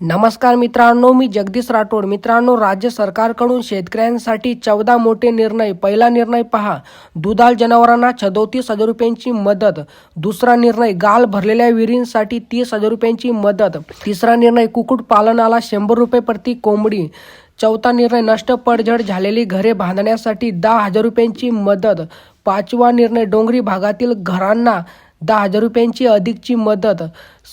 नमस्कार मित्रांनो मी जगदीश राठोड. मित्रांनो राज्य सरकारकडून शेतकऱ्यांसाठी चौदा मोठे निर्णय. पहिला निर्णय पहा दुधाळ जनावरांना छदोतीस हजार रुपयांची मदत. दुसरा निर्णय गाल भरलेल्या विहिरींसाठी तीस हजार रुपयांची मदत. तिसरा निर्णय कुक्कुटपालनाला शंभर रुपये प्रति कोंबडी. चौथा निर्णय नष्ट पडझड झालेली घरे बांधण्यासाठी दहा हजार रुपयांची मदत. पाचवा निर्णय डोंगरी भागातील घरांना दहा हजार रुपयांची अधिकची मदत.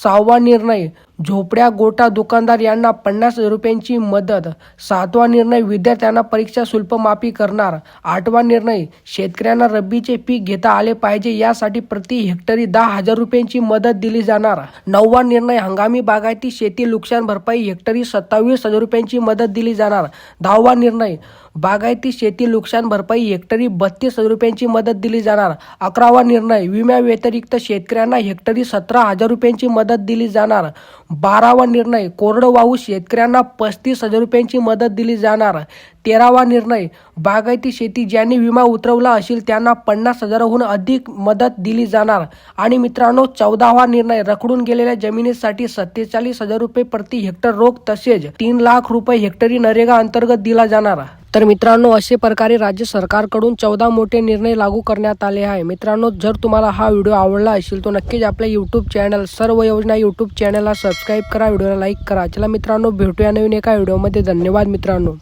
सहावा निर्णय झोपड्या गोटा दुकानदार यांना पन्नास हजार रुपयांची मदत. सातवा निर्णय विद्यार्थ्यांना परीक्षा शुल्क माफी करणार. आठवा निर्णय शेतकऱ्यांना रब्बीचे पीक घेता आले पाहिजे यासाठी प्रति हेक्टरी दहा हजार रुपयांची मदत दिली जाणार. नववा निर्णय हंगामी बागायती शेती नुकसान भरपाई हेक्टरी सत्तावीस हजार रुपयांची मदत दिली जाणार. दहावा निर्णय बागायती शेती नुकसान भरपाई हेक्टरी बत्तीस हजार रुपयांची मदत दिली जाणार. अकरावा निर्णय विम्या व्यतिरिक्त शेतकऱ्यांना हेक्टरी सतरा हजार रुपयांची मदत दिली जाणार. बारावा निर्णय कोरडवाहू शेतकऱ्यांना पस्तीस हजार रुपयांची मदत दिली जाणार. तेरावा निर्णय. बागायती शेती ज्यांनी विमा उतरवला असेल त्यांना पन्नास हजाराहून अधिक मदत दिली जाणार. आणि मित्रांनो चौदावा निर्णय. रखडून गेलेल्या जमिनीसाठी सत्तेचाळीस हजार रुपये प्रति हेक्टर रोख तसेच तीन लाख रुपये हेक्टरी नरेगा अंतर्गत दिला जाणार. तर मित्रांनो असे प्रकारे राज्य सरकारकडून चौदा मोठे निर्णय लागू करण्यात आले आहे. मित्रांनो जर तुम्हाला हा व्हिडिओ आवडला असेल तो नक्कीच आपल्या यूट्यूब चॅनल सर्व योजना यूट्यूब चॅनलला सबस्क्राईब करा. व्हिडिओला लाईक करा. चला मित्रांनो भेटूया नवीन एका व्हिडिओमध्ये. धन्यवाद मित्रांनो.